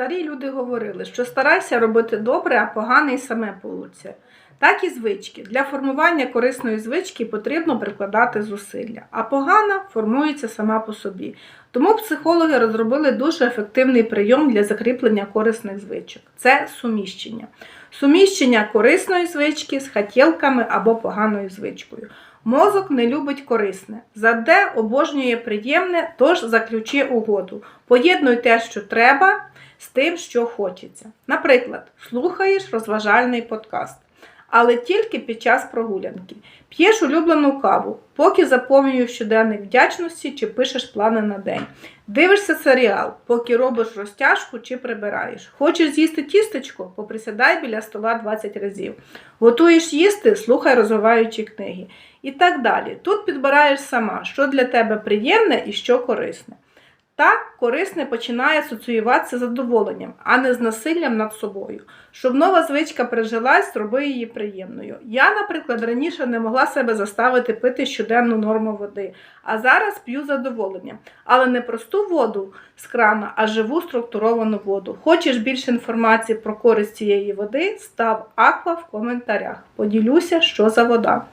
Старі люди говорили, що старайся робити добре, а погане і саме получиться. Так і звички. Для формування корисної звички потрібно прикладати зусилля, а погана формується сама по собі. Тому психологи розробили дуже ефективний прийом для закріплення корисних звичок це суміщення. Суміщення корисної звички з хотілками або поганою звичкою. Мозок не любить корисне, заде обожнює приємне, тож заключи угоду. Поєднуй те, що треба, з тим, що хочеться. Наприклад, слухаєш розважальний подкаст, але тільки під час прогулянки. П'єш улюблену каву, поки заповнюєш щоденник вдячності чи пишеш плани на день. Дивишся серіал, поки робиш розтяжку чи прибираєш. Хочеш з'їсти тістечко, поприсідай біля стола 20 разів. Готуєш їсти, слухай розвиваючі книги. І так далі. Тут підбираєш сама, що для тебе приємне і що корисне. Так, корисне починає асоціюватися з задоволенням, а не з насиллям над собою. Щоб нова звичка прижилась, зроби її приємною. Я, наприклад, раніше не могла себе заставити пити щоденну норму води, а зараз п'ю задоволенням. Але не просту воду з крана, а живу структуровану воду. Хочеш більше інформації про користь цієї води? Став аква в коментарях. Поділюся, що за вода.